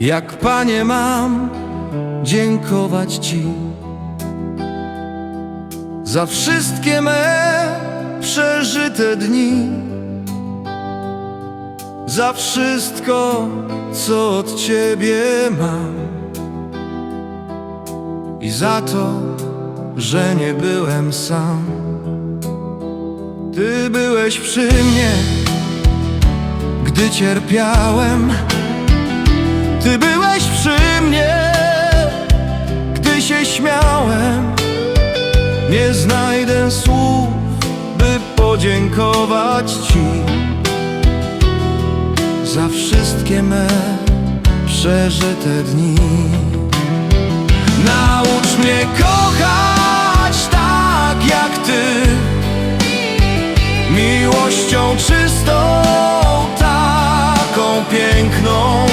Jak Panie mam dziękować Ci za wszystkie me przeżyte dni, za wszystko, co od Ciebie mam i za to, że nie byłem sam. Ty byłeś przy mnie, gdy cierpiałem. Nie znajdę słów, by podziękować Ci za wszystkie me przeżyte dni. Naucz mnie kochać tak jak Ty, miłością czystą, taką piękną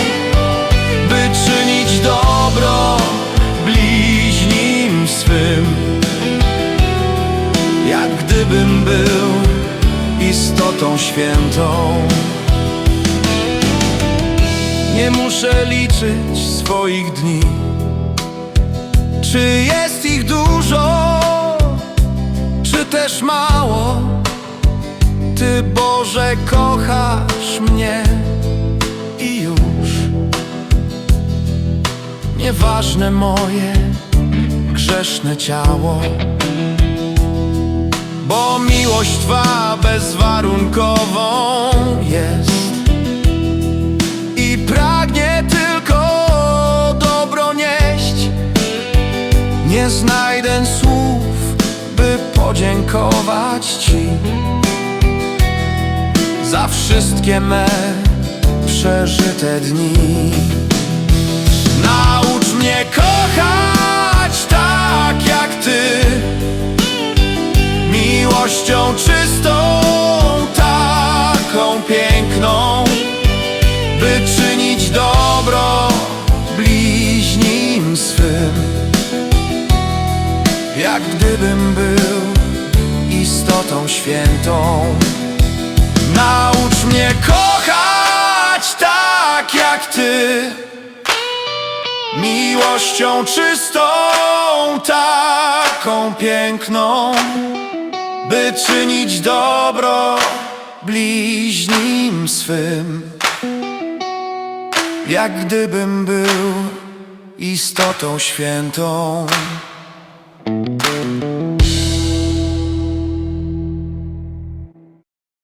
istotą świętą. Nie muszę liczyć swoich dni, czy jest ich dużo, czy też mało. Ty, Boże, kochasz mnie i już. Nieważne moje grzeszne ciało Bo miłość Twa bezwarunkową Ci Za wszystkie me przeżyte dni. Naucz mnie kochać tak jak Ty Miłością czystą, taką piękną By czynić dobro bliźnim swym. Jak gdybym był istotą świętą Naucz mnie kochać tak jak Ty Miłością czystą, taką piękną, by czynić dobro bliźnim swym. Jak gdybym był istotą świętą.